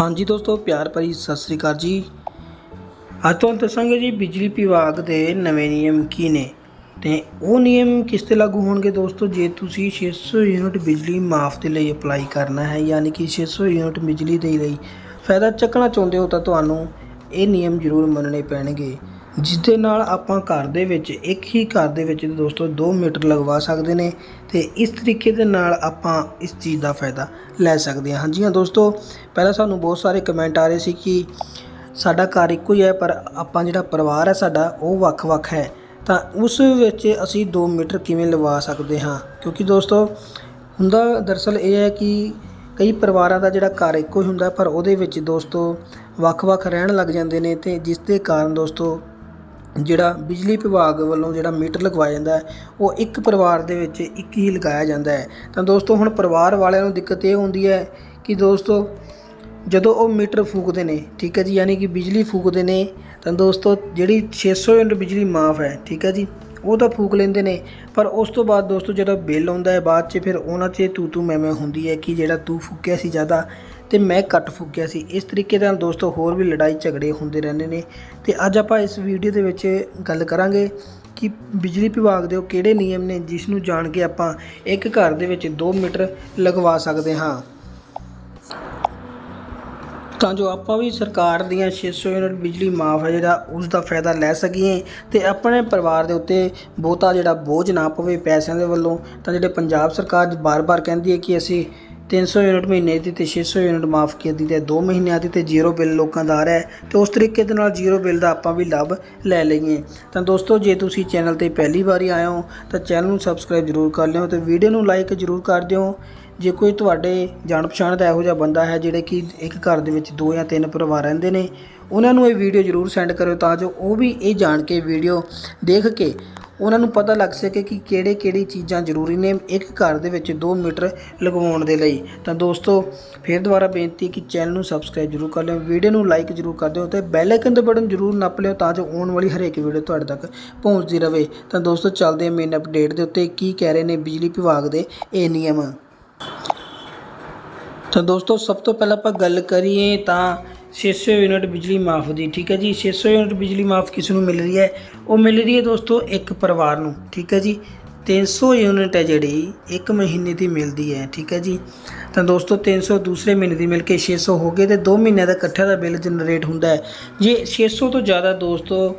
ਹਾਂਜੀ ਦੋਸਤੋ, ਪਿਆਰ ਭਰੀ ਸਤਿ ਸ੍ਰੀ ਅਕਾਲ ਜੀ। ਅੱਜ ਤੁਹਾਨੂੰ ਦੱਸਾਂਗੇ ਜੀ, ਬਿਜਲੀ ਵਿਭਾਗ ਦੇ ਨਵੇਂ ਨਿਯਮ ਕੀ ਨੇ? ਤੇ ਉਹ ਨਿਯਮ ਕਿਸ ਤੇ ਲਾਗੂ ਹੋਣਗੇ ਦੋਸਤੋ? ਜੇ ਤੁਸੀਂ 600 ਯੂਨਿਟ ਬਿਜਲੀ ਮਾਫ ਦੇ ਲਈ ਅਪਲਾਈ ਕਰਨਾ ਹੈ, ਯਾਨੀ ਕਿ 600 ਯੂਨਿਟ ਬਿਜਲੀ ਦੇ ਲਈ ਫਾਇਦਾ ਚੱਕਣਾ ਚਾਹੁੰਦੇ ਹੋ ਤਾਂ ਤੁਹਾਨੂੰ ਇਹ ਨਿਯਮ ਜ਼ਰੂਰ ਮੰਨਣੇ ਪੈਣਗੇ। ਜਿਸ ਦੇ ਨਾਲ ਆਪਾਂ ਘਰ ਦੇ ਵਿੱਚ, ਇੱਕ ਹੀ ਘਰ ਦੇ ਵਿੱਚ ਦੋਸਤੋ 2 ਮੀਟਰ ਲਗਵਾ ਸਕਦੇ ਨੇ ਤੇ ਇਸ ਤਰੀਕੇ ਦੇ ਨਾਲ ਆਪਾਂ ਇਸ ਚੀਜ਼ ਦਾ ਫਾਇਦਾ ਲੈ ਸਕਦੇ ਹਾਂ। ਹਾਂਜੀ ਹਾਂ ਦੋਸਤੋ, ਪਹਿਲਾਂ ਸਾਨੂੰ ਬਹੁਤ ਸਾਰੇ ਕਮੈਂਟ ਆ ਰਹੇ ਸੀ ਕਿ ਸਾਡਾ ਘਰ ਇੱਕੋ ਹੀ ਹੈ, ਪਰ ਆਪਾਂ ਜਿਹੜਾ ਪਰਿਵਾਰ ਹੈ ਸਾਡਾ ਉਹ ਵੱਖ-ਵੱਖ ਹੈ। ਤਾਂ ਉਸ ਵਿੱਚ ਅਸੀਂ 2 ਮੀਟਰ ਕਿਵੇਂ ਲਵਾ ਸਕਦੇ ਹਾਂ? ਕਿਉਂਕਿ ਦੋਸਤੋ, ਹੁੰਦਾ ਦਰਅਸਲ ਇਹ ਹੈ ਕਿ ਕਈ ਪਰਿਵਾਰਾਂ ਦਾ ਜਿਹੜਾ ਘਰ ਇੱਕੋ ਹੀ ਹੁੰਦਾ, ਪਰ ਉਹਦੇ ਵਿੱਚ ਦੋਸਤੋ ਵੱਖ-ਵੱਖ ਰਹਿਣ ਲੱਗ ਜਾਂਦੇ ਨੇ ਤੇ ਜਿਸ ਦੇ ਕਾਰਨ ਦੋਸਤੋ ਜਿਹੜਾ ਬਿਜਲੀ ਵਿਭਾਗ ਵੱਲੋਂ ਜਿਹੜਾ ਮੀਟਰ ਲਗਵਾਇਆ ਜਾਂਦਾ ਉਹ ਇੱਕ ਪਰਿਵਾਰ ਦੇ ਵਿੱਚ ਇੱਕ ਹੀ ਲਗਾਇਆ ਜਾਂਦਾ ਹੈ। ਤਾਂ ਦੋਸਤੋ, ਹੁਣ ਪਰਿਵਾਰ ਵਾਲਿਆਂ ਨੂੰ ਦਿੱਕਤ ਇਹ ਹੁੰਦੀ ਹੈ ਕਿ ਦੋਸਤੋ, ਜਦੋਂ ਉਹ ਮੀਟਰ ਫੂਕਦੇ ਨੇ, ਠੀਕ ਹੈ ਜੀ, ਯਾਨੀ ਕਿ ਬਿਜਲੀ ਫੂਕਦੇ ਨੇ, ਤਾਂ ਦੋਸਤੋ ਜਿਹੜੀ 600 ਯੂਨਿਟ ਬਿਜਲੀ ਮਾਫ ਹੈ, ਠੀਕ ਹੈ ਜੀ, ਉਹ ਤਾਂ ਫੂਕ ਲੈਂਦੇ ਨੇ। ਪਰ ਉਸ ਤੋਂ ਬਾਅਦ ਦੋਸਤੋ, ਜਦੋਂ ਬਿੱਲ ਆਉਂਦਾ ਹੈ, ਬਾਅਦ 'ਚ ਫਿਰ ਉਹਨਾਂ 'ਚ ਤੂੰ ਤੂੰ ਮੈਂ ਮੈਂ ਹੁੰਦੀ ਹੈ ਕਿ ਜਿਹੜਾ ਤੂੰ ਫੂਕਿਆ ਸੀ ਜ਼ਿਆਦਾ ਤੇ ਮੈਂ ਕੱਟ ਫੂਕਿਆ ਸੀ। ਇਸ ਤਰੀਕੇ ਨਾਲ ਦੋਸਤੋ ਹੋਰ ਵੀ ਲੜਾਈ ਝਗੜੇ ਹੁੰਦੇ ਰਹਿੰਦੇ ਨੇ। ਤੇ ਅੱਜ ਆਪਾਂ ਇਸ ਵੀਡੀਓ ਦੇ ਵਿੱਚ ਗੱਲ ਕਰਾਂਗੇ ਕਿ ਬਿਜਲੀ ਵਿਭਾਗ ਦੇ ਉਹ ਕਿਹੜੇ ਨਿਯਮ ਨੇ ਜਿਸ ਨੂੰ ਜਾਣ ਕੇ ਆਪਾਂ ਇੱਕ ਘਰ ਦੇ ਵਿੱਚ 2 ਮੀਟਰ ਲਗਵਾ ਸਕਦੇ ਹਾਂ। ਤਾਂ ਜੋ ਆਪਾਂ ਵੀ ਸਰਕਾਰ ਦੀਆਂ 600 ਯੂਨਿਟ ਬਿਜਲੀ ਮਾਫ ਹੈ ਜਿਹੜਾ, ਉਸ ਦਾ ਫਾਇਦਾ ਲੈ ਸਕੀਏ ਤੇ ਆਪਣੇ ਪਰਿਵਾਰ ਦੇ ਉੱਤੇ ਬਹੁਤਾ ਜਿਹੜਾ ਬੋਝ ਨਾ ਪਵੇ ਪੈਸਿਆਂ ਦੇ ਵੱਲੋਂ। ਤਾਂ ਜਿਹੜੇ ਪੰਜਾਬ ਸਰਕਾਰ ਬਾਰ-ਬਾਰ ਕਹਿੰਦੀ ਹੈ ਕਿ ਅਸੀਂ 300 ਯੂਨਿਟ ਮਹੀਨੇ ਦੀ ਤੇ 600 ਯੂਨਿਟ ਮਾਫ ਕੀਤੀ ਤੇ 2 ਮਹੀਨਿਆਂ ਦੀ ਤੇ ਜ਼ੀਰੋ ਬਿੱਲ ਲੋਕਾਂ ਦਾ ਆ ਰਿਹਾ ਹੈ। ਤੇ ਉਸ ਤਰੀਕੇ ਦੇ ਨਾਲ ਜ਼ੀਰੋ ਬਿੱਲ ਦਾ ਆਪਾਂ ਵੀ ਲਾਭ ਲੈ ਲਈਏ। ਤਾਂ ਦੋਸਤੋ, ਜੇ ਤੁਸੀਂ ਚੈਨਲ ਤੇ ਪਹਿਲੀ ਵਾਰੀ ਆਏ ਹੋ, ਤਾਂ ਚੈਨਲ ਨੂੰ ਸਬਸਕ੍ਰਾਈਬ ਜ਼ਰੂਰ ਕਰ ਲਿਓ ਤੇ ਵੀਡੀਓ ਨੂੰ ਲਾਈਕ ਜ਼ਰੂਰ ਕਰ ਦਿਓ। ਜੇ ਕੋਈ ਤੁਹਾਡੇ ਜਾਣ ਪਛਾਣ ਦਾ ਇਹੋ ਜਿਹਾ ਬੰਦਾ ਹੈ, ਜਿਹੜੇ ਕਿ ਇੱਕ ਘਰ ਦੇ ਵਿੱਚ ਦੋ ਜਾਂ ਤਿੰਨ ਪਰਿਵਾਰ ਰਹਿੰਦੇ ਨੇ, ਉਹਨਾਂ ਨੂੰ ਇਹ ਵੀਡੀਓ ਜ਼ਰੂਰ ਸੈਂਡ ਕਰਿਓ ਤਾਂ ਜੋ ਉਹ ਵੀ ਇਹ ਜਾਣ ਕੇ ਵੀਡੀਓ ਦੇਖ ਕੇ ਉਹਨਾਂ ਨੂੰ ਪਤਾ ਲੱਗ ਸਕੇ ਕਿ ਕਿਹੜੇ ਕਿਹੜੀ ਚੀਜ਼ਾਂ ਜ਼ਰੂਰੀ ਨੇ ਇੱਕ ਘਰ ਦੇ ਵਿੱਚ 2 ਮੀਟਰ ਲਗਵਾਉਣ ਦੇ ਲਈ। ਤਾਂ ਦੋਸਤੋ, ਫਿਰ ਦੁਬਾਰਾ ਬੇਨਤੀ ਕਿ ਚੈਨਲ ਨੂੰ ਸਬਸਕ੍ਰਾਈਬ ਜ਼ਰੂਰ ਕਰ ਲਿਓ, ਵੀਡੀਓ ਨੂੰ ਲਾਈਕ ਜ਼ਰੂਰ ਕਰ ਦਿਓ ਤੇ ਬੈਲ ਆਈਕਨ ਦਾ ਬਟਨ ਜ਼ਰੂਰ ਨੱਪ ਲਿਓ ਤਾਂ ਜੋ ਆਉਣ ਵਾਲੀ ਹਰੇਕ ਵੀਡੀਓ ਤੁਹਾਡੇ ਤੱਕ ਪਹੁੰਚਦੀ ਰਹੇ ਤਾਂ ਦੋਸਤੋ, ਚੱਲਦੇ ਹਾਂ ਮੇਨ ਅਪਡੇਟ ਦੇ ਉੱਤੇ ਕੀ ਕਹਿ ਰਹੇ ਨੇ ਬਿਜਲੀ ਵਿਭਾਗ ਦੇ ਇਹ ਨਿਯਮ। ਤਾਂ ਦੋਸਤੋ, ਸਭ ਤੋਂ ਪਹਿਲਾਂ ਆਪਾਂ ਗੱਲ ਕਰੀਏ ਤਾਂ 600 ਯੂਨਿਟ ਬਿਜਲੀ ਮਾਫ ਦੀ, ਠੀਕ ਹੈ ਜੀ? 600 ਯੂਨਿਟ ਬਿਜਲੀ ਮਾਫ ਕਿਸ ਨੂੰ ਮਿਲ ਰਹੀ ਹੈ? ਉਹ ਮਿਲ ਰਹੀ ਹੈ ਦੋਸਤੋ ਇੱਕ ਪਰਿਵਾਰ ਨੂੰ, ਠੀਕ ਹੈ ਜੀ? 300 ਯੂਨਿਟ ਹੈ ਜਿਹੜੀ ਇੱਕ ਮਹੀਨੇ ਦੀ ਮਿਲਦੀ ਹੈ, ਠੀਕ ਹੈ ਜੀ? ਤਾਂ ਦੋਸਤੋ 300 ਦੂਸਰੇ ਮਹੀਨੇ ਦੀ ਮਿਲ ਕੇ 600 ਹੋ ਗਏ ਤੇ 2 ਮਹੀਨਿਆਂ ਦਾ ਇਕੱਠਾ ਦਾ ਬਿੱਲ ਜਨਰੇਟ ਹੁੰਦਾ ਹੈ। ਜੇ 600 ਤੋਂ ਜ਼ਿਆਦਾ ਦੋਸਤੋ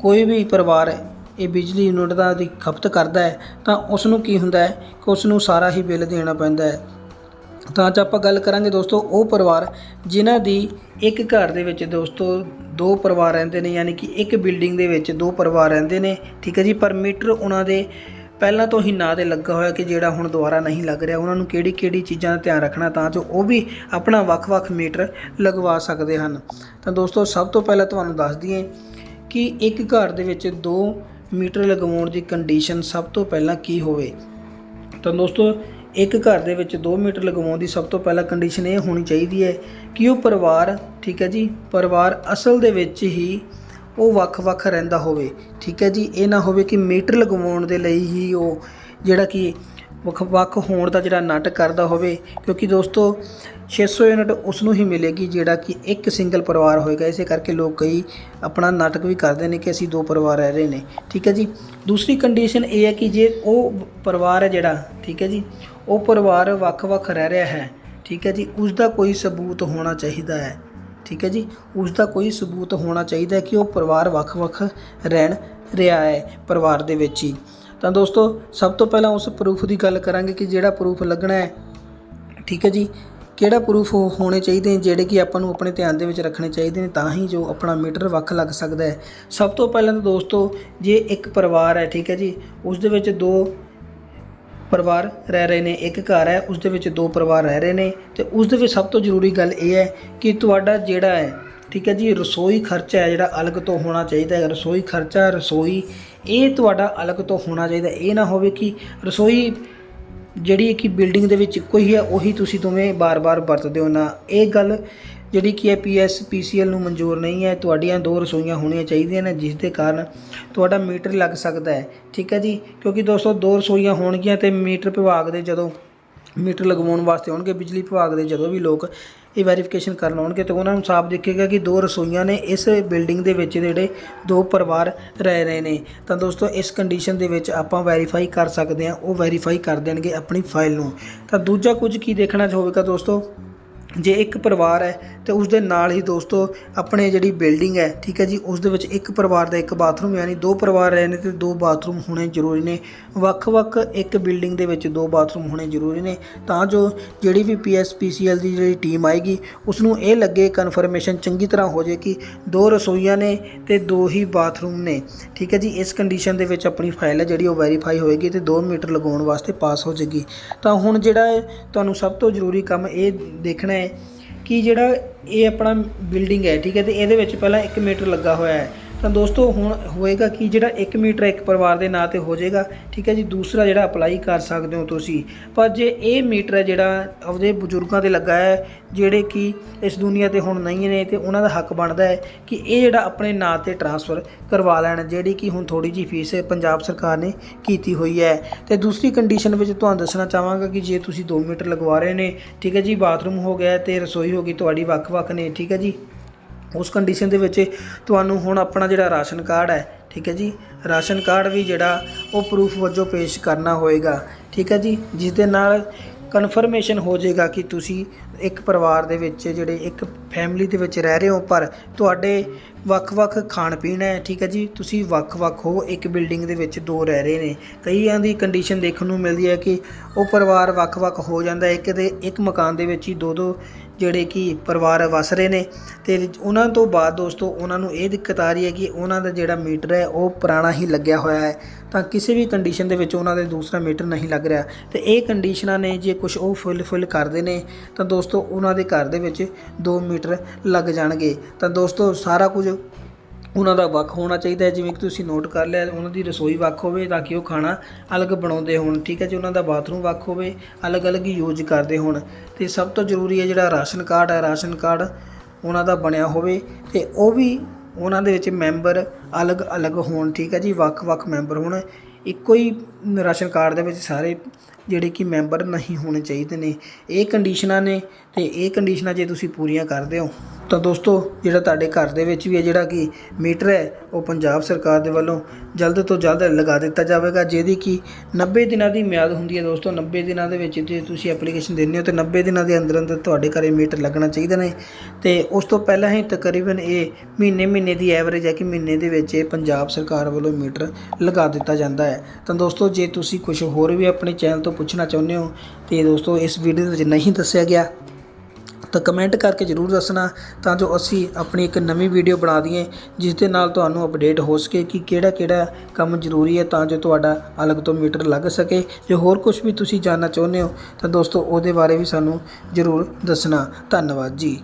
ਕੋਈ ਵੀ ਪਰਿਵਾਰ ਇਹ ਬਿਜਲੀ ਯੂਨਿਟ ਦਾ ਦੀ ਖਪਤ ਕਰਦਾ ਹੈ, ਤਾਂ ਉਸ ਨੂੰ ਕੀ ਹੁੰਦਾ ਹੈ? ਕਿ ਉਸ ਨੂੰ ਸਾਰਾ ਹੀ ਬਿੱਲ ਦੇਣਾ ਪੈਂਦਾ ਹੈ। ਤਾਂ ਅੱਜ ਆਪਾਂ ਗੱਲ ਕਰਾਂਗੇ ਦੋਸਤੋ ਉਹ ਪਰਿਵਾਰ ਜਿਨ੍ਹਾਂ ਦੀ ਇੱਕ ਘਰ ਦੇ ਵਿੱਚ ਦੋਸਤੋ ਦੋ ਪਰਿਵਾਰ ਰਹਿੰਦੇ ਨੇ, ਯਾਨੀ ਕਿ ਇੱਕ ਬਿਲਡਿੰਗ ਦੇ ਵਿੱਚ ਦੋ ਪਰਿਵਾਰ ਰਹਿੰਦੇ ਨੇ, ਠੀਕ ਹੈ ਜੀ? ਪਰ ਮੀਟਰ ਉਹਨਾਂ ਦੇ ਪਹਿਲਾਂ ਤੋਂ ਹੀ ਨਾਂ ਤੇ ਲੱਗਾ ਹੋਇਆ ਕਿ ਜਿਹੜਾ ਹੁਣ ਦੁਬਾਰਾ ਨਹੀਂ ਲੱਗ ਰਿਹਾ। ਉਹਨਾਂ ਨੂੰ ਕਿਹੜੀ ਕਿਹੜੀ ਚੀਜ਼ਾਂ ਦਾ ਧਿਆਨ ਰੱਖਣਾ, ਤਾਂ ਜੋ ਉਹ ਵੀ ਆਪਣਾ ਵੱਖ-ਵੱਖ ਮੀਟਰ ਲਗਵਾ ਸਕਦੇ ਹਨ। ਤਾਂ ਦੋਸਤੋ ਸਭ ਤੋਂ ਪਹਿਲਾਂ ਤੁਹਾਨੂੰ ਦੱਸ ਦਈਏ ਕਿ ਇੱਕ ਘਰ ਦੇ ਵਿੱਚ ਦੋ ਮੀਟਰ ਲਗਵਾਉਣ ਦੀ ਕੰਡੀਸ਼ਨ ਸਭ ਤੋਂ ਪਹਿਲਾਂ ਕੀ ਹੋਵੇ? ਤਾਂ ਦੋਸਤੋ ਇੱਕ ਘਰ ਦੇ ਵਿੱਚ 2 ਮੀਟਰ ਲਗਵਾਉਣ ਦੀ ਸਭ ਤੋਂ ਪਹਿਲਾਂ ਕੰਡੀਸ਼ਨ ਇਹ ਹੋਣੀ ਚਾਹੀਦੀ ਹੈ ਕਿ ਉਹ ਪਰਿਵਾਰ, ਠੀਕ ਹੈ ਜੀ, ਪਰਿਵਾਰ ਅਸਲ ਦੇ ਵਿੱਚ ਹੀ ਉਹ ਵੱਖ-ਵੱਖ ਰਹਿੰਦਾ ਹੋਵੇ, ਠੀਕ ਹੈ ਜੀ, ਇਹ ਨਾ ਹੋਵੇ ਕਿ ਮੀਟਰ ਲਗਵਾਉਣ ਦੇ ਲਈ ਹੀ ਉਹ ਜਿਹੜਾ ਕਿ ਵੱਖ-ਵੱਖ ਹੋਣ ਦਾ ਜਿਹੜਾ ਨਾਟਕ ਕਰਦਾ ਹੋਵੇ, ਕਿਉਂਕਿ ਦੋਸਤੋ 600 ਯੂਨਿਟ ਉਸ ਨੂੰ ਹੀ ਮਿਲੇਗੀ ਜਿਹੜਾ ਕਿ ਇੱਕ ਸਿੰਗਲ ਪਰਿਵਾਰ ਹੋਏਗਾ, ਇਸੇ ਕਰਕੇ ਲੋਕ ਕਈ ਆਪਣਾ ਨਾਟਕ ਵੀ ਕਰਦੇ ਨੇ ਕਿ ਅਸੀਂ ਦੋ ਪਰਿਵਾਰ ਰਹਿ ਰਹੇ ਨੇ, ਠੀਕ ਹੈ ਜੀ। ਦੂਸਰੀ ਕੰਡੀਸ਼ਨ ਇਹ ਹੈ ਕਿ ਜੇ ਉਹ ਪਰਿਵਾਰ ਹੈ ਜਿਹੜਾ, ਠੀਕ ਹੈ ਜੀ ਉਹ ਪਰਿਵਾਰ ਵੱਖ-ਵੱਖ ਰਹਿ ਰਿਹਾ ਹੈ, ਠੀਕ ਹੈ ਜੀ ਉਸ ਦਾ ਕੋਈ ਸਬੂਤ ਹੋਣਾ ਚਾਹੀਦਾ ਹੈ, ਠੀਕ ਹੈ ਜੀ ਉਸ ਦਾ ਕੋਈ ਸਬੂਤ ਹੋਣਾ ਚਾਹੀਦਾ ਕਿ ਉਹ ਪਰਿਵਾਰ ਵੱਖ-ਵੱਖ ਰਹਿਣ ਰਿਹਾ ਹੈ ਪਰਿਵਾਰ ਦੇ ਵਿੱਚ ਹੀ। ਤਾਂ ਦੋਸਤੋ, ਸਭ ਤੋਂ ਪਹਿਲਾਂ ਉਸ ਪ੍ਰੂਫ ਦੀ ਗੱਲ ਕਰਾਂਗੇ ਕਿ ਜਿਹੜਾ ਪ੍ਰੂਫ ਲੱਗਣਾ ਹੈ, ਠੀਕ ਹੈ ਜੀ, ਕਿਹੜਾ ਪ੍ਰੂਫ ਹੋਣੇ ਚਾਹੀਦੇ ਨੇ, ਜਿਹੜੇ ਕਿ ਆਪਾਂ ਨੂੰ ਆਪਣੇ ਧਿਆਨ ਦੇ ਵਿੱਚ ਰੱਖਣੇ ਚਾਹੀਦੇ ਨੇ, ਤਾਂ ਹੀ ਜੋ ਆਪਣਾ ਮੀਟਰ ਵੱਖ ਲੱਗ ਸਕਦਾ ਹੈ। ਸਭ ਤੋਂ ਪਹਿਲਾਂ ਤਾਂ ਦੋਸਤੋ, ਜੇ ਇੱਕ ਪਰਿਵਾਰ ਹੈ, ਠੀਕ ਹੈ ਜੀ ਉਸ ਦੇ ਵਿੱਚ ਦੋ ਪਰਿਵਾਰ ਰਹਿ ਰਹੇ ਨੇ, ਇੱਕ ਘਰ ਹੈ ਉਸ ਦੇ ਵਿੱਚ ਦੋ ਪਰਿਵਾਰ ਰਹਿ ਰਹੇ ਨੇ ਤੇ ਉਸ ਦੇ ਵਿੱਚ ਸਭ ਤੋਂ ਜ਼ਰੂਰੀ ਗੱਲ ਇਹ ਹੈ ਕਿ ਤੁਹਾਡਾ ਜਿਹੜਾ ਹੈ, ਠੀਕ ਹੈ ਜੀ, ਰਸੋਈ ਖਰਚਾ ਹੈ ਜਿਹੜਾ ਅਲੱਗ ਤੋਂ ਹੋਣਾ ਚਾਹੀਦਾ ਹੈ ਰਸੋਈ ਖਰਚਾ, ਰਸੋਈ, ਇਹ ਤੁਹਾਡਾ ਅਲੱਗ ਤੋਂ ਹੋਣਾ ਚਾਹੀਦਾ। ਇਹ ਨਾ ਹੋਵੇ ਕਿ ਰਸੋਈ ਜਿਹੜੀ ਕਿ ਬਿਲਡਿੰਗ ਦੇ ਵਿੱਚ ਇੱਕੋ ਹੀ ਹੈ, ਉਹੀ ਤੁਸੀਂ ਦੋਵੇਂ ਬਾਰ-ਬਾਰ ਵਰਤਦੇ ਹੋ ਨਾ। ਇਹ ਗੱਲ ਜਿਹੜੀ ਕਿ ਹੈ ਪੀਐਸ ਪੀਸੀਐਲ ਨੂੰ ਮਨਜ਼ੂਰ ਨਹੀਂ ਹੈ, ਤੁਹਾਡੀਆਂ ਦੋ ਰਸੋਈਆਂ ਹੋਣੀਆਂ ਚਾਹੀਦੀਆਂ ਨੇ, ਜਿਸ ਦੇ ਕਾਰਨ ਤੁਹਾਡਾ ਮੀਟਰ ਲੱਗ ਸਕਦਾ ਹੈ। ਠੀਕ ਹੈ ਜੀ? ਕਿਉਂਕਿ ਦੋਸਤੋ, ਦੋ ਰਸੋਈਆਂ ਹੋਣਗੀਆਂ ਤੇ ਮੀਟਰ ਵਿਭਾਗ ਦੇ ਜਦੋਂ ਮੀਟਰ ਲਗਵਾਉਣ ਵਾਸਤੇ ਆਉਣਗੇ, ਬਿਜਲੀ ਵਿਭਾਗ ਦੇ ਜਦੋਂ ਵੀ ਲੋਕ ਇਹ ਵੈਰੀਫਿਕੇਸ਼ਨ ਕਰਨ ਆਉਣਗੇ, ਤਾਂ ਉਹਨਾਂ ਨੂੰ ਸਾਫ਼ ਦੇਖੇਗਾ ਕਿ ਦੋ ਰਸੋਈਆਂ ਨੇ ਇਸ ਬਿਲਡਿੰਗ ਦੇ ਵਿੱਚ ਜਿਹੜੇ ਦੋ ਪਰਿਵਾਰ ਰਹਿ ਰਹੇ ਨੇ। ਤਾਂ ਦੋਸਤੋ, ਇਸ ਕੰਡੀਸ਼ਨ ਦੇ ਵਿੱਚ ਆਪਾਂ ਵੈਰੀਫਾਈ ਕਰ ਸਕਦੇ ਹਾਂ, ਉਹ ਵੈਰੀਫਾਈ ਕਰ ਦੇਣਗੇ ਆਪਣੀ ਫਾਈਲ ਨੂੰ। ਤਾਂ ਦੂਜਾ ਕੁਝ ਕੀ ਦੇਖਣਾ ਹੋਵੇਗਾ ਦੋਸਤੋ? ਜੇ ਇੱਕ ਪਰਿਵਾਰ ਹੈ ਤੇ ਉਸ ਦੇ ਨਾਲ ਹੀ ਦੋਸਤੋ ਆਪਣੇ ਜਿਹੜੀ ਬਿਲਡਿੰਗ ਹੈ, ਠੀਕ ਹੈ ਜੀ ਉਸ ਦੇ ਵਿੱਚ ਇੱਕ ਪਰਿਵਾਰ ਦਾ ਇੱਕ ਬਾਥਰੂਮ ਯਾਨੀ ਦੋ ਪਰਿਵਾਰ ਰਹੇ ਨੇ ਤੇ ਦੋ ਬਾਥਰੂਮ ਹੋਣੇ ਜ਼ਰੂਰੀ ਨੇ। ਵੱਖ-ਵੱਖ ਇੱਕ ਬਿਲਡਿੰਗ ਦੇ ਵਿੱਚ ਦੋ ਬਾਥਰੂਮ ਹੋਣੇ ਜ਼ਰੂਰੀ ਨੇ। ਤਾਂ ਜੋ ਜਿਹੜੀ ਵੀ ਪੀਐਸਪੀਸੀਐਲ ਦੀ ਜਿਹੜੀ ਟੀਮ ਆਏਗੀ ਉਸ ਨੂੰ ਇਹ ਲੱਗੇ ਕਨਫਰਮੇਸ਼ਨ ਚੰਗੀ ਤਰ੍ਹਾਂ ਹੋ ਜੇ ਕਿ ਦੋ ਰਸੋਈਆਂ ਨੇ ਤੇ ਦੋ ਹੀ ਬਾਥਰੂਮ ਨੇ। ਠੀਕ ਹੈ ਜੀ, ਇਸ ਕੰਡੀਸ਼ਨ ਦੇ ਵਿੱਚ ਆਪਣੀ ਫਾਈਲ ਹੈ ਜਿਹੜੀ ਉਹ ਵੈਰੀਫਾਈ ਹੋਏਗੀ ਤੇ 2 ਮੀਟਰ ਲਗਾਉਣ ਵਾਸਤੇ ਪਾਸ ਹੋ ਜਾਏਗੀ ਤਾਂ ਹੁਣ ਜਿਹੜਾ ਹੈ ਤੁਹਾਨੂੰ ਸਭ ਤੋਂ ਜ਼ਰੂਰੀ ਕੰਮ ਇਹ ਦੇਖਣਾ ਹੈ ਕਿ ਜਿਹੜਾ ਇਹ ਆਪਣਾ ਬਿਲਡਿੰਗ ਹੈ, ਠੀਕ ਹੈ ਅਤੇ ਇਹਦੇ ਵਿੱਚ ਪਹਿਲਾਂ ਇੱਕ ਮੀਟਰ ਲੱਗਾ ਹੋਇਆ ਹੈ। ਤਾਂ ਦੋਸਤੋ ਹੁਣ ਹੋਏਗਾ ਕਿ ਜਿਹੜਾ 1 ਮੀਟਰ ਇੱਕ ਪਰਿਵਾਰ ਦੇ ਨਾਂ ਤੇ ਹੋ ਜਾਏਗਾ, ਠੀਕ ਹੈ ਜੀ? ਦੂਸਰਾ ਜਿਹੜਾ ਅਪਲਾਈ ਕਰ ਸਕਦੇ ਹੋ ਤੁਸੀਂ। ਪਰ ਜੇ ਇਹ ਮੀਟਰ ਹੈ ਜਿਹੜਾ ਆਪਦੇ ਬਜ਼ੁਰਗਾਂ ਤੇ ਲੱਗਾ ਹੈ, ਜਿਹੜੇ ਕਿ ਇਸ ਦੁਨੀਆ ਤੇ ਹੁਣ ਨਹੀਂ ਨੇ ਤੇ ਉਹਨਾਂ ਦਾ ਹੱਕ ਬਣਦਾ ਹੈ ਕਿ ਇਹ ਜਿਹੜਾ ਆਪਣੇ ਨਾਂ ਤੇ ਟਰਾਂਸਫਰ ਕਰਵਾ ਲੈਣ, ਜਿਹੜੀ ਕਿ ਹੁਣ ਥੋੜੀ ਜੀ ਫੀਸ ਪੰਜਾਬ ਸਰਕਾਰ ਨੇ ਕੀਤੀ ਹੋਈ ਹੈ। ਤੇ ਦੂਸਰੀ ਕੰਡੀਸ਼ਨ ਵਿੱਚ ਤੁਹਾਨੂੰ ਦੱਸਣਾ ਚਾਹਾਂਗਾ ਕਿ ਜੇ ਤੁਸੀਂ 2 ਮੀਟਰ ਲਗਵਾ ਰਹੇ ਨੇ, ਠੀਕ ਹੈ ਜੀ? ਬਾਥਰੂਮ ਹੋ ਗਿਆ ਤੇ ਰਸੋਈ ਹੋ ਗਈ, ਤੁਹਾਡੀ ਵੱਖ-ਵੱਖ ਨੇ, ਠੀਕ ਹੈ ਜੀ? ਉਸ ਕੰਡੀਸ਼ਨ ਦੇ ਵਿੱਚ ਤੁਹਾਨੂੰ ਹੁਣ ਆਪਣਾ ਜਿਹੜਾ ਰਾਸ਼ਨ ਕਾਰਡ ਹੈ, ਠੀਕ ਹੈ ਜੀ? ਰਾਸ਼ਨ ਕਾਰਡ ਵੀ ਜਿਹੜਾ ਉਹ ਪ੍ਰੂਫ ਵਜੋਂ ਪੇਸ਼ ਕਰਨਾ ਹੋਏਗਾ, ਠੀਕ ਹੈ ਜੀ? ਜਿਸ ਦੇ ਨਾਲ ਕਨਫਰਮੇਸ਼ਨ ਹੋ ਜਾਏਗਾ ਕਿ ਤੁਸੀਂ ਇੱਕ ਪਰਿਵਾਰ ਦੇ ਵਿੱਚ ਜਿਹੜੇ ਇੱਕ ਫੈਮਿਲੀ ਦੇ ਵਿੱਚ ਰਹਿ ਰਹੇ ਹੋ, ਪਰ ਤੁਹਾਡੇ ਵੱਖ-ਵੱਖ ਖਾਣ ਪੀਣ ਹੈ, ਠੀਕ ਹੈ ਜੀ? ਤੁਸੀਂ ਵੱਖ-ਵੱਖ ਹੋ, ਇੱਕ ਬਿਲਡਿੰਗ ਦੇ ਵਿੱਚ ਦੋ ਰਹਿ ਰਹੇ ਨੇ। ਕਈਆਂ ਦੀ ਕੰਡੀਸ਼ਨ ਦੇਖਣ ਨੂੰ ਮਿਲਦੀ ਹੈ ਕਿ ਉਹ ਪਰਿਵਾਰ ਵੱਖ-ਵੱਖ ਹੋ ਜਾਂਦਾ ਇੱਕ ਦੇ, ਇੱਕ ਮਕਾਨ ਦੇ ਵਿੱਚ ਹੀ ਦੋ ਦੋ ਜਿਹੜੇ ਕਿ ਪਰਿਵਾਰ ਵਸ ਰਹੇ ਨੇ। ਤੇ ਉਹਨਾਂ ਤੋਂ ਬਾਅਦ ਦੋਸਤੋ, ਉਹਨਾਂ ਨੂੰ ਇਹ ਦਿੱਕਤ ਆ ਰਹੀ ਹੈ ਕਿ ਉਹਨਾਂ ਦਾ ਜਿਹੜਾ ਮੀਟਰ ਹੈ, ਉਹ ਪੁਰਾਣਾ ਹੀ ਲੱਗਿਆ ਹੋਇਆ ਹੈ। ਤਾਂ ਕਿਸੇ ਵੀ ਕੰਡੀਸ਼ਨ ਦੇ ਵਿੱਚ ਉਹਨਾਂ ਦੇ ਦੂਸਰਾ ਮੀਟਰ ਨਹੀਂ ਲੱਗ ਰਿਹਾ। ਤੇ ਇਹ ਕੰਡੀਸ਼ਨਾਂ ਨੇ ਜੇ ਕੁਝ ਉਹ ਫੁੱਲਫਿਲ ਕਰਦੇ ਨੇ, ਤਾਂ ਦੋਸਤੋ ਉਹਨਾਂ ਦੇ ਘਰ ਦੇ ਵਿੱਚ 2 ਮੀਟਰ ਲੱਗ ਜਾਣਗੇ। ਤਾਂ ਦੋਸਤੋ ਸਾਰਾ ਕੁਝ ਉਹਨਾਂ ਦਾ ਵੱਖ ਹੋਣਾ ਚਾਹੀਦਾ ਹੈ। ਜਿਵੇਂ ਕਿ ਤੁਸੀਂ ਨੋਟ ਕਰ ਲਿਆ, ਉਹਨਾਂ ਦੀ ਰਸੋਈ ਵੱਖ ਹੋਵੇ ਤਾਂ ਕਿ ਉਹ ਖਾਣਾ ਅਲੱਗ ਬਣਾਉਂਦੇ ਹੋਣ, ਠੀਕ ਹੈ ਜੀ? ਉਹਨਾਂ ਦਾ ਬਾਥਰੂਮ ਵੱਖ ਹੋਵੇ ਅਲੱਗ-ਅਲੱਗ ਯੂਜ਼ ਕਰਦੇ ਹੋਣ। ਤੇ ਸਭ ਤੋਂ ਜ਼ਰੂਰੀ ਹੈ ਜਿਹੜਾ ਰਾਸ਼ਨ ਕਾਰਡ ਹੈ, ਰਾਸ਼ਨ ਕਾਰਡ ਉਹਨਾਂ ਦਾ ਬਣਿਆ ਹੋਵੇ। ਤੇ ਉਹ ਵੀ ਉਹਨਾਂ ਦੇ ਵਿੱਚ ਮੈਂਬਰ ਅਲੱਗ-ਅਲੱਗ ਹੋਣ ਠੀਕ ਹੈ ਜੀ ਵੱਖ-ਵੱਖ ਮੈਂਬਰ ਹੋਣ। ਇੱਕੋ ਹੀ ਰਾਸ਼ਨ ਕਾਰਡ ਦੇ ਵਿੱਚ ਸਾਰੇ ਜਿਹੜੇ ਕਿ ਮੈਂਬਰ ਨਹੀਂ ਹੋਣੇ ਚਾਹੀਦੇ ਨੇ। ਇਹ ਕੰਡੀਸ਼ਨਾਂ ਨੇ ਤੇ ਇਹ ਕੰਡੀਸ਼ਨਾਂ ਜੇ ਤੁਸੀਂ ਪੂਰੀਆਂ ਕਰਦੇ ਹੋ, ਤਾਂ ਦੋਸਤੋ ਜਿਹੜਾ ਤੁਹਾਡੇ ਘਰ ਦੇ ਵਿੱਚ ਵੀ ਹੈ, ਜਿਹੜਾ ਕਿ ਮੀਟਰ ਹੈ, ਉਹ ਪੰਜਾਬ ਸਰਕਾਰ ਦੇ ਵੱਲੋਂ ਜਲਦ ਤੋਂ ਜਲਦ ਲਗਾ ਦਿੱਤਾ ਜਾਵੇਗਾ, ਜਿਹਦੀ ਕਿ 90 ਦਿਨਾਂ ਦੀ ਮਿਆਦ ਹੁੰਦੀ ਹੈ ਦੋਸਤੋ। 90 ਦਿਨਾਂ ਦੇ ਵਿੱਚ ਜੇ ਤੁਸੀਂ ਐਪਲੀਕੇਸ਼ਨ ਦਿੰਦੇ ਹੋ, ਤੇ 90 ਦਿਨਾਂ ਦੇ ਅੰਦਰ ਅੰਦਰ ਤੁਹਾਡੇ ਘਰੇ ਮੀਟਰ ਲੱਗਣਾ ਚਾਹੀਦਾ ਨੇ। ਤੇ ਉਸ ਤੋਂ ਪਹਿਲਾਂ ਹੀ ਤਕਰੀਬਨ ਇਹ ਮਹੀਨੇ ਮਹੀਨੇ ਦੀ ਐਵਰੇਜ ਹੈ ਕਿ ਮਹੀਨੇ ਦੇ ਵਿੱਚ ਇਹ ਪੰਜਾਬ ਸਰਕਾਰ ਵੱਲੋਂ ਮੀਟਰ ਲਗਾ ਦਿੱਤਾ ਜਾਂਦਾ ਹੈ। ਤਾਂ ਦੋਸਤੋ ਦੋਸਤੋ ਜੇ ਤੁਸੀਂ ਕੁਝ ਹੋਰ ਵੀ ਆਪਣੇ ਚੈਨਲ ਤੋਂ ਪੁੱਛਣਾ ਚਾਹੁੰਦੇ ਹੋ, ਤੇ ਦੋਸਤੋ, ਇਸ ਵੀਡੀਓ ਦੇ ਵਿੱਚ ਨਹੀਂ ਦੱਸਿਆ ਗਿਆ, ਤਾਂ ਕਮੈਂਟ ਕਰਕੇ ਜਰੂਰ ਦੱਸਣਾ, ਤਾਂ ਜੋ ਅਸੀਂ ਆਪਣੀ ਇੱਕ ਨਵੀਂ ਵੀਡੀਓ ਬਣਾ ਦਈਏ, ਜਿਸ ਦੇ ਨਾਲ ਤੁਹਾਨੂੰ ਅਪਡੇਟ ਹੋ ਸਕੇ ਕਿ ਕਿਹੜਾ ਕਿਹੜਾ ਕੰਮ ਜ਼ਰੂਰੀ ਹੈ, ਤਾਂ ਜੋ ਤੁਹਾਡਾ ਅਲੱਗ ਤੋਂ ਮੀਟਰ ਲੱਗ ਸਕੇ। ਜੇ ਹੋਰ ਕੁਝ ਵੀ ਤੁਸੀਂ ਜਾਣਨਾ ਚਾਹੁੰਦੇ ਹੋ, ਤਾਂ ਦੋਸਤੋ, ਉਹਦੇ ਬਾਰੇ ਵੀ ਸਾਨੂੰ ਜਰੂਰ ਦੱਸਣਾ। ਧੰਨਵਾਦ ਜੀ।